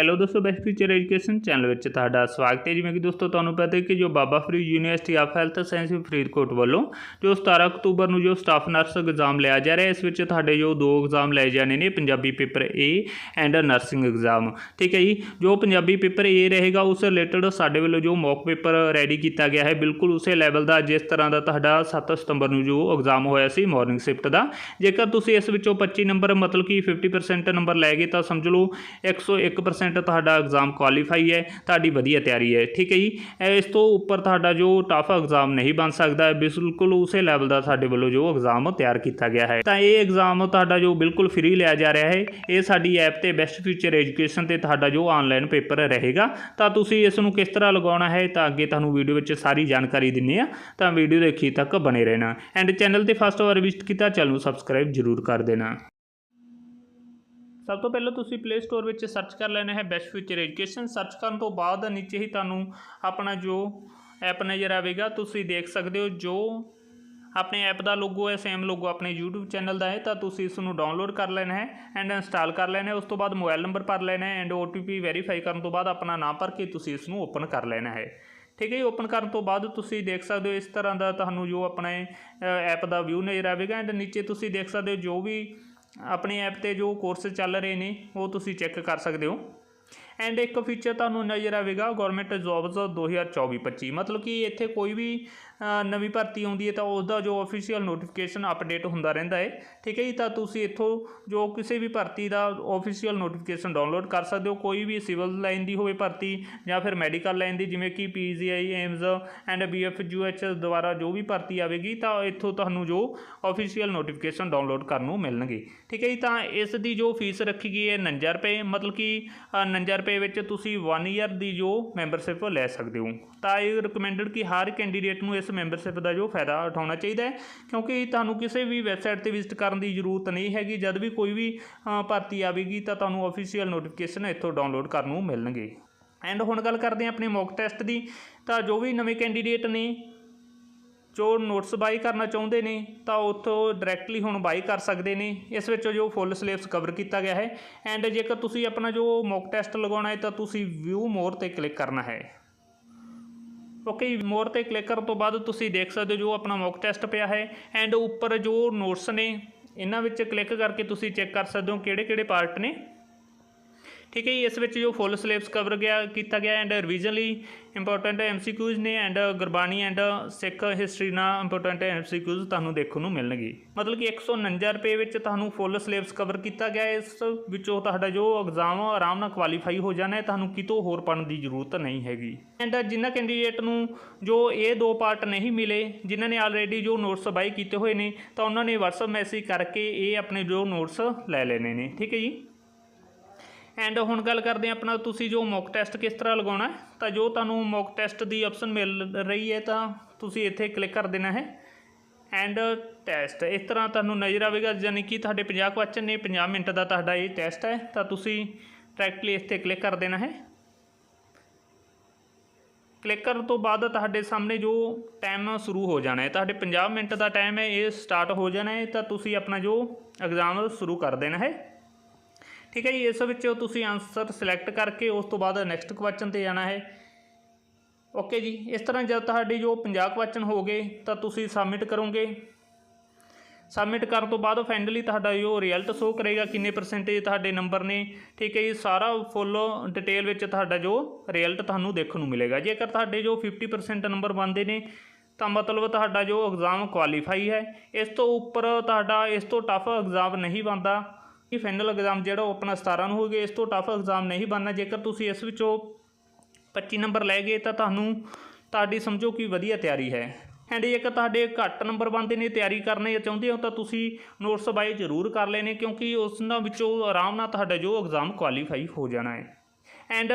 Hello ਦੋਸਤੋ best future education channel ਵਿੱਚ ਤੁਹਾਡਾ ਸਵਾਗਤ ਹੈ। ਜਿਵੇਂ ਕਿ ਦੋਸਤੋ, ਤੁਹਾਨੂੰ ਪਤਾ ਹੈ ਕਿ ਜੋ Baba Farid university of health science Faridkot ਵੱਲੋਂ ਜੋ 17 ਅਕਤੂਬਰ ਨੂੰ ਜੋ ਸਟਾਫ ਨਰਸ ਐਗਜ਼ਾਮ ਲਿਆ ਜਾ ਰਿਹਾ ਇਸ ਵਿੱਚ ਤੁਹਾਡੇ ਜੋ ਦੋ ਐਗਜ਼ਾਮ ਲਏ ਜਾਣੇ ਨੇ, Punjabi paper A and nursing exam ਠੀਕ ਹੈ ਜੀ? ਜੋ ਪੰਜਾਬੀ ਪੇਪਰ A ਰਹੇਗਾ, ਉਸ ਰਿਲੇਟਡ ਸਾਡੇ ਵੱਲੋਂ ਜੋ ਮੌਕ ਪੇਪਰ ਰੈਡੀ ਕੀਤਾ ਗਿਆ ਹੈ, ਬਿਲਕੁਲ ਉਸੇ ਲੈਵਲ ਦਾ, ਜਿਸ ਤਰ੍ਹਾਂ ਦਾ ਤੁਹਾਡਾ 7 ਸਤੰਬਰ ਨੂੰ ਜੋ ਐਗਜ਼ਾਮ ਹੋਇਆ ਸੀ ਮਾਰਨਿੰਗ ਸ਼ਿਫਟ ਦਾ। ਜੇਕਰ ਤੁਸੀਂ ਇਸ ਵਿੱਚੋਂ 25 ਨੰਬਰ ਮਤਲਬ ਕਿ 50% ਨੰਬਰ ਲੈ ਗਏ ਤਾਂ ਸਮਝ ਲਓ 101% ਤੁਹਾਡਾ ਐਗਜ਼ਾਮ ਕੁਆਲੀਫਾਈ ਹੈ, ਤੁਹਾਡੀ ਵਧੀਆ ਤਿਆਰੀ ਹੈ, ਠੀਕ ਹੈ ਜੀ? ਇਸ ਤੋਂ ਉੱਪਰ ਤੁਹਾਡਾ ਜੋ ਟਫ ਐਗਜ਼ਾਮ ਨਹੀਂ ਬਣ ਸਕਦਾ, ਬਿਲਕੁਲ ਉਸੇ ਲੈਵਲ ਦਾ ਸਾਡੇ ਵੱਲੋਂ ਜੋ ਐਗਜ਼ਾਮ ਤਿਆਰ ਕੀਤਾ ਗਿਆ ਹੈ। ਤਾਂ ਇਹ ਐਗਜ਼ਾਮ ਤੁਹਾਡਾ ਜੋ ਬਿਲਕੁਲ ਫ੍ਰੀ ਲਿਆ ਜਾ ਰਿਹਾ ਹੈ, ਇਹ ਸਾਡੀ ਐਪ ਤੇ ਬੈਸਟ ਫਿਊਚਰ ਐਜੂਕੇਸ਼ਨ ਤੇ ਤੁਹਾਡਾ ਜੋ ਆਨਲਾਈਨ ਪੇਪਰ ਰਹੇਗਾ। ਤਾਂ ਤੁਸੀਂ ਇਸ ਨੂੰ ਕਿਸ ਤਰ੍ਹਾਂ ਲਗਾਉਣਾ ਹੈ, ਤਾਂ ਅੱਗੇ ਤੁਹਾਨੂੰ ਵੀਡੀਓ ਵਿੱਚ ਸਾਰੀ ਜਾਣਕਾਰੀ ਦਿੰਨੇ ਆ। ਤਾਂ ਵੀਡੀਓ ਦੇ ਅਖੀਰ ਤੱਕ ਬਣੇ ਰਹਿਣਾ। ਐਂਡ ਚੈਨਲ ਤੇ ਫਸਟ ਵਾਰ ਵਿਜ਼ਿਟ ਕੀਤਾ, ਚੈਨਲ ਨੂੰ ਸਬਸਕ੍ਰਾਈਬ ਜ਼ਰੂਰ ਕਰ ਦੇਣਾ। ਸਭ ਤੋਂ ਪਹਿਲਾਂ ਤੁਸੀਂ ਪਲੇ ਸਟੋਰ ਵਿੱਚ ਸਰਚ ਕਰ ਲੈਣਾ ਹੈ ਬੈਸਟ ਫਿਊਚਰ ਐਜੂਕੇਸ਼ਨ ਸਰਚ ਕਰਨ ਤੋਂ ਬਾਅਦ ਨੀਚੇ ਹੀ ਤੁਹਾਨੂੰ ਆਪਣਾ ਜੋ ਐਪ ਨਜ਼ਰ ਆਵੇਗਾ, ਤੁਸੀਂ ਦੇਖ ਸਕਦੇ ਹੋ ਜੋ ਆਪਣੇ ਐਪ ਦਾ ਲੋਗੋ ਹੈ ਸੇਮ ਲੋਗੋ ਆਪਣੇ YouTube ਚੈਨਲ ਦਾ ਹੈ, ਤਾਂ ਤੁਸੀਂ ਇਸ ਨੂੰ ਡਾਊਨਲੋਡ ਕਰ ਲੈਣਾ ਹੈ ਐਂਡ ਇੰਸਟਾਲ ਕਰ ਲੈਣਾ ਹੈ। ਉਸ ਤੋਂ ਬਾਅਦ ਮੋਬਾਈਲ ਨੰਬਰ ਭਰ ਲੈਣਾ ਹੈ ਐਂਡ OTP ਵੈਰੀਫਾਈ ਕਰਨ ਤੋਂ ਬਾਅਦ ਆਪਣਾ ਨਾਮ ਭਰ ਕੇ ਤੁਸੀਂ ਇਸ ਨੂੰ ਓਪਨ ਕਰ ਲੈਣਾ ਹੈ। ਠੀਕ ਹੈ ਜੀ ਓਪਨ ਕਰਨ ਤੋਂ ਬਾਅਦ ਤੁਸੀਂ ਦੇਖ ਸਕਦੇ ਹੋ ਇਸ ਤਰ੍ਹਾਂ ਦਾ ਤੁਹਾਨੂੰ ਜੋ ਆਪਣੇ ਐਪ ਦਾ ਵਿਊ ਨਜ਼ਰ ਆਵੇਗਾ ਐਂਡ ਨੀਚੇ ਤੁਸੀਂ ਦੇਖ ਸਕਦੇ ਹੋ ਜੋ ਵੀ ਆਪਣੇ ਐਪ ਤੇ ਜੋ ਕੋਰਸ ਚੱਲ ਰਹੇ ਨੇ ਉਹ ਤੁਸੀਂ ਚੈੱਕ ਕਰ ਸਕਦੇ ਹੋ। ਐਂਡ ਇੱਕ ਫੀਚਰ ਤੁਹਾਨੂੰ ਨਜ਼ਰ ਆਵੇਗਾ ਗਵਰਨਮੈਂਟ ਜੌਬਸ 2024-25 ਮਤਲਬ ਕਿ ਇੱਥੇ ਕੋਈ ਵੀ ਨਵੀਂ ਭਰਤੀ ਆਉਂਦੀ ਹੈ ਤਾਂ ਉਸ ਦਾ ਜੋ ਅਫੀਸ਼ੀਅਲ ਨੋਟੀਫਿਕੇਸ਼ਨ ਅਪਡੇਟ ਹੁੰਦਾ ਰਹਿੰਦਾ ਹੈ। ਠੀਕ ਹੈ ਜੀ ਤਾਂ ਤੁਸੀਂ ਇੱਥੋਂ ਜੋ ਕਿਸੇ ਵੀ ਭਰਤੀ ਦਾ ਅਫੀਸ਼ੀਅਲ ਨੋਟੀਫਿਕੇਸ਼ਨ ਡਾਊਨਲੋਡ ਕਰ ਸਕਦੇ ਹੋ। ਕੋਈ ਵੀ ਸਿਵਲ ਲਾਈਨ ਦੀ ਹੋਵੇ ਭਰਤੀ ਜਾਂ ਫਿਰ ਮੈਡੀਕਲ ਲਾਈਨ ਦੀ ਜਿਵੇਂ ਕਿ ਪੀਜੀਆਈ ਏਮਜ਼ ਐਂਡ ਬੀਐਫਯੂਐਚ ਦੁਆਰਾ ਜੋ ਵੀ ਭਰਤੀ ਆਵੇਗੀ ਤਾਂ ਇੱਥੋਂ ਤੁਹਾਨੂੰ ਜੋ ਅਫੀਸ਼ੀਅਲ ਨੋਟੀਫਿਕੇਸ਼ਨ ਡਾਊਨਲੋਡ ਕਰਨ ਨੂੰ ਮਿਲਣਗੇ। ਠੀਕ ਹੈ ਜੀ ਤਾਂ ਇਸ ਦੀ ਜੋ ਫੀਸ ਰੱਖੀ ਗਈ ਹੈ 49 ਰੁਪਏ। ਮਤਲਬ ਕਿ ਅ, 49 ਰੁਪਏ ਵਿੱਚ ਤੁਸੀਂ 1 ਈਅਰ ਦੀ ਜੋ ਮੈਂਬਰਸ਼ਿਪ ਲੈ ਸਕਦੇ ਹੋ। ਤਾਂ ਇਹ ਰਿਕਮੈਂਡਡ ਕਿ ਹਰ ਕੈਂਡੀਡੇਟ ਨੂੰ ਇਸ ਮੈਂਬਰਸ਼ਿਪ ਦਾ ਜੋ ਫਾਇਦਾ ਉਠਾਉਣਾ ਚਾਹੀਦਾ ਹੈ, ਕਿਉਂਕਿ ਤੁਹਾਨੂੰ ਕਿਸੇ ਵੀ ਵੈਬਸਾਈਟ ਤੇ ਵਿਜ਼ਿਟ ਕਰਨ ਦੀ ਜ਼ਰੂਰਤ ਨਹੀਂ ਹੈਗੀ। ਜਦ ਵੀ ਕੋਈ ਵੀ ਭਰਤੀ ਆਵੇਗੀ ਤਾਂ ਤੁਹਾਨੂੰ ਅਫੀਸ਼ੀਅਲ ਨੋਟੀਫਿਕੇਸ਼ਨ ਇੱਥੋਂ ਡਾਊਨਲੋਡ ਕਰਨ ਨੂੰ ਮਿਲਣਗੇ। ਐਂਡ ਹੁਣ ਗੱਲ ਕਰਦੇ ਹਾਂ ਆਪਣੇ ਮੌਕ ਟੈਸਟ ਦੀ। ਤਾਂ ਜੋ ਵੀ ਨਵੇਂ ਕੈਂਡੀਡੇਟ ਨੇ ਜੋ ਨੋਟਸ ਬਾਈ ਕਰਨਾ ਚਾਹੁੰਦੇ ਨੇ, ਤਾਂ ਉੱਥੋਂ ਡਾਇਰੈਕਟਲੀ ਹੁਣ ਬਾਈ ਕਰ ਸਕਦੇ ਨੇ। ਇਸ ਵਿੱਚ ਜੋ ਫੁੱਲ ਸਿਲੇਬਸ ਕਵਰ ਕੀਤਾ ਗਿਆ ਹੈ। ਐਂਡ ਜੇਕਰ ਤੁਸੀਂ ਆਪਣਾ ਜੋ ਮੌਕ ਟੈਸਟ ਲਗਾਉਣਾ ਹੈ, ਤਾਂ ਤੁਸੀਂ ਵਿਊ ਮੋਰ ਤੇ ਕਲਿੱਕ ਕਰਨਾ ਹੈ। ਓਕੇ ਮੋਰ ਤੇ ਕਲਿੱਕ ਕਰਨ ਤੋਂ ਬਾਅਦ ਤੁਸੀਂ ਦੇਖ ਸਕਦੇ ਹੋ ਜੋ ਆਪਣਾ ਮੌਕ ਟੈਸਟ ਪਿਆ ਹੈ। ਐਂਡ ਉੱਪਰ ਜੋ ਨੋਟਸ ਨੇ, ਇਹਨਾਂ ਵਿੱਚ ਕਲਿੱਕ ਕਰਕੇ ਤੁਸੀਂ ਚੈੱਕ ਕਰ ਸਕਦੇ ਹੋ ਕਿਹੜੇ ਕਿਹੜੇ ਪਾਰਟ ਨੇ। ਠੀਕ ਹੈ ਜੀ, ਇਸ ਵਿੱਚ ਜੋ ਫੁੱਲ ਸਿਲੇਬਸ ਕਵਰ ਗਿਆ, ਕੀਤਾ ਗਿਆ ਐਂਡ ਰਿਵੀਜ਼ਨ ਲਈ ਇੰਪੋਰਟੈਂਟ ਐਮਸੀਕਿਊਜ਼ ਨੇ and Gurbani and Sikh history ਨਾਲ ਇੰਪੋਰਟੈਂਟ ਐਮਸੀਕਿਊਜ਼ ਤੁਹਾਨੂੰ ਦੇਖਣ ਨੂੰ ਮਿਲਣਗੇ। ਮਤਲਬ ਕਿ 149 ਰੁਪਏ ਵਿੱਚ ਤੁਹਾਨੂੰ ਫੁੱਲ ਸਿਲੇਬਸ ਕਵਰ ਕੀਤਾ ਗਿਆ, ਇਸ ਵਿੱਚੋਂ ਤੁਹਾਡਾ ਜੋ ਐਗਜ਼ਾਮ ਆਰਾਮ ਨਾਲ ਕੁਆਲੀਫਾਈ ਹੋ ਜਾਣਾ ਹੈ, ਤੁਹਾਨੂੰ ਕਿਤੋਂ ਹੋਰ ਪੜਨ ਦੀ ਜ਼ਰੂਰਤ ਨਹੀਂ ਹੈਗੀ। ਐਂਡ ਜਿਨ੍ਹਾਂ ਕੈਂਡੀਡੇਟ ਨੂੰ ਜੋ ਇਹ ਦੋ ਪਾਰਟ ਨਹੀਂ ਮਿਲੇ, ਜਿਨ੍ਹਾਂ ਨੇ ਆਲਰੇਡੀ ਜੋ ਨੋਟਸ ਬਾਈ ਕੀਤੇ ਹੋਏ ਨੇ, ਤਾਂ ਉਹਨਾਂ ਨੇ WhatsApp ਮੈਸੇਜ ਕਰਕੇ ਇਹ ਆਪਣੇ ਜੋ ਨੋਟਸ ਲੈ ਲੈਣੇ ਨੇ। ਠੀਕ ਹੈ ਜੀ? ਐਂਡ ਹੁਣ ਗੱਲ ਕਰਦੇ ਹਾਂ ਆਪਣਾ ਤੁਸੀਂ ਜੋ ਮੌਕ ਟੈਸਟ ਕਿਸ ਤਰ੍ਹਾਂ ਲਗਾਉਣਾ ਹੈ, ਤਾਂ ਜੋ ਤੁਹਾਨੂੰ ਮੌਕ ਟੈਸਟ ਦੀ ਆਪਸ਼ਨ ਮਿਲ ਰਹੀ ਹੈ ਤਾਂ ਤੁਸੀਂ ਇੱਥੇ ਕਲਿੱਕ ਕਰ ਦੇਣਾ ਹੈ। ਐਂਡ ਟੈਸਟ ਇਸ ਤਰ੍ਹਾਂ ਤੁਹਾਨੂੰ ਨਜ਼ਰ ਆਵੇਗਾ, ਯਾਨੀ ਕਿ ਤੁਹਾਡੇ 50 ਕੁਐਸਚਨ ਨੇ 50 ਮਿੰਟ ਦਾ ਤੁਹਾਡਾ ਇਹ ਟੈਸਟ ਹੈ, ਤਾਂ ਤੁਸੀਂ ਡਾਇਰੈਕਟਲੀ ਇਸ ਤੇ ਕਲਿੱਕ ਕਰ ਦੇਣਾ ਹੈ। ਕਲਿੱਕ ਕਰਨ ਤੋਂ ਬਾਅਦ ਤੁਹਾਡੇ ਸਾਹਮਣੇ ਜੋ ਟਾਈਮ ਸ਼ੁਰੂ ਹੋ ਜਾਣਾ ਹੈ, ਤੁਹਾਡੇ 50 ਮਿੰਟ ਦਾ ਟਾਈਮ ਹੈ, ਇਹ ਸਟਾਰਟ ਹੋ ਜਾਣਾ ਹੈ, ਤਾਂ ਤੁਸੀਂ ਆਪਣਾ ਜੋ ਐਗਜ਼ਾਮ ਸ਼ੁਰੂ ਕਰ ਦੇਣਾ ਹੈ। ਠੀਕ ਹੈ ਜੀ, ਇਸ ਵਿੱਚ ਤੁਸੀਂ ਆਨਸਰ ਸਿਲੈਕਟ ਕਰਕੇ ਉਸ ਤੋਂ ਬਾਅਦ ਨੈਕਸਟ ਕੁਐਸਚਨ ਤੇ ਜਾਣਾ ਹੈ। ਓਕੇ ਜੀ, ਇਸ ਤਰ੍ਹਾਂ ਜਦ ਤੁਹਾਡੇ ਜੋ 50 ਕੁਐਸਚਨ ਹੋ ਗਏ, ਤਾਂ ਤੁਸੀਂ ਸਬਮਿਟ ਕਰੋਗੇ। ਸਬਮਿਟ ਕਰਨ ਤੋਂ ਬਾਅਦ ਫਾਈਨਲੀ ਤੁਹਾਡਾ ਜੋ ਰਿਜ਼ਲਟ ਸ਼ੋ ਕਰੇਗਾ, ਕਿੰਨੇ ਪਰਸੈਂਟੇਜ ਤੁਹਾਡੇ ਨੰਬਰ ਨੇ, ਠੀਕ ਹੈ ਜੀ, ਸਾਰਾ ਫੁੱਲ ਡਿਟੇਲ ਵਿੱਚ ਤੁਹਾਡਾ ਜੋ ਰਿਜ਼ਲਟ ਤੁਹਾਨੂੰ ਦੇਖਣ ਨੂੰ ਮਿਲੇਗਾ। ਜੇਕਰ ਤੁਹਾਡੇ ਜੋ 50% ਨੰਬਰ ਬਣਦੇ ਨੇ, ਤਾਂ ਮਤਲਬ ਤੁਹਾਡਾ ਜੋ ਐਗਜ਼ਾਮ ਕੁਆਲੀਫਾਈ ਹੈ। ਇਸ ਤੋਂ ਉੱਪਰ ਤੁਹਾਡਾ, ਇਸ ਤੋਂ ਟਫ ਐਗਜ਼ਾਮ ਨਹੀਂ ਬਣਦਾ। ਕਿ ਫਾਈਨਲ ਐਗਜ਼ਾਮ ਜਿਹੜਾ ਉਹ ਆਪਣਾ 17 ਨੂੰ ਹੋਗੇ ਇਸ ਤੋਂ ਟਫ ਐਗਜ਼ਾਮ ਨਹੀਂ ਬਣਨਾ। ਜੇਕਰ ਤੁਸੀਂ ਇਸ ਵਿੱਚੋਂ 25 ਨੰਬਰ ਲੈ ਗਏ, ਤਾਂ ਤੁਹਾਨੂੰ ਤੁਹਾਡੀ ਸਮਝੋ ਕਿ ਵਧੀਆ ਤਿਆਰੀ ਹੈ। ਐਂਡ ਜੇਕਰ ਤੁਹਾਡੇ ਘੱਟ ਨੰਬਰ ਬੰਦੇ ਨੇ, ਤਿਆਰੀ ਕਰਨੇ ਚਾਹੁੰਦੇ ਹੋ, ਤਾਂ ਤੁਸੀਂ ਨੋਟਸ ਬਾਏ ਜ਼ਰੂਰ ਕਰ ਲੈਣੇ, ਕਿਉਂਕਿ ਉਸ ਨਾਲ ਵਿੱਚੋਂ ਆਰਾਮ ਨਾਲ ਤੁਹਾਡਾ ਜੋ ਐਗਜ਼ਾਮ ਕੁਆਲੀਫਾਈ ਹੋ ਜਾਣਾ ਹੈ। ਐਂਡ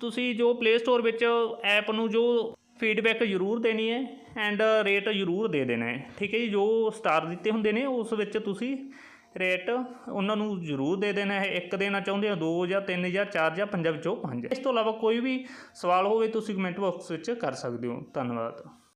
ਤੁਸੀਂ ਜੋ ਪਲੇ ਸਟੋਰ ਵਿੱਚ ਐਪ ਨੂੰ ਜੋ ਫੀਡਬੈਕ ਜ਼ਰੂਰ ਦੇਣੀ ਹੈ ਐਂਡ ਰੇਟ ਜ਼ਰੂਰ ਦੇ ਦੇਣਾ ਹੈ। ਠੀਕ ਹੈ ਜੀ, ਜੋ ਸਟਾਰ ਦਿੱਤੇ ਹੁੰਦੇ ਨੇ, ਉਸ ਵਿੱਚ ਤੁਸੀਂ ਰੇਟ ਉਹਨਾਂ ਨੂੰ ਜ਼ਰੂਰ ਦੇ ਦੇਣਾ ਹੈ। ਇੱਕ ਦੇਣਾ ਚਾਹੁੰਦੇ ਹੋ, ਦੋ ਜਾਂ ਤਿੰਨ ਜਾਂ ਚਾਰ ਜਾਂ ਪੰਜਾਂ ਵਿੱਚੋਂ ਪੰਜ। ਇਸ ਤੋਂ ਇਲਾਵਾ ਕੋਈ ਵੀ ਸਵਾਲ ਹੋਵੇ, ਤੁਸੀਂ ਕਮੈਂਟ ਬਾਕਸ ਵਿੱਚ ਕਰ ਸਕਦੇ ਹੋ। ਧੰਨਵਾਦ।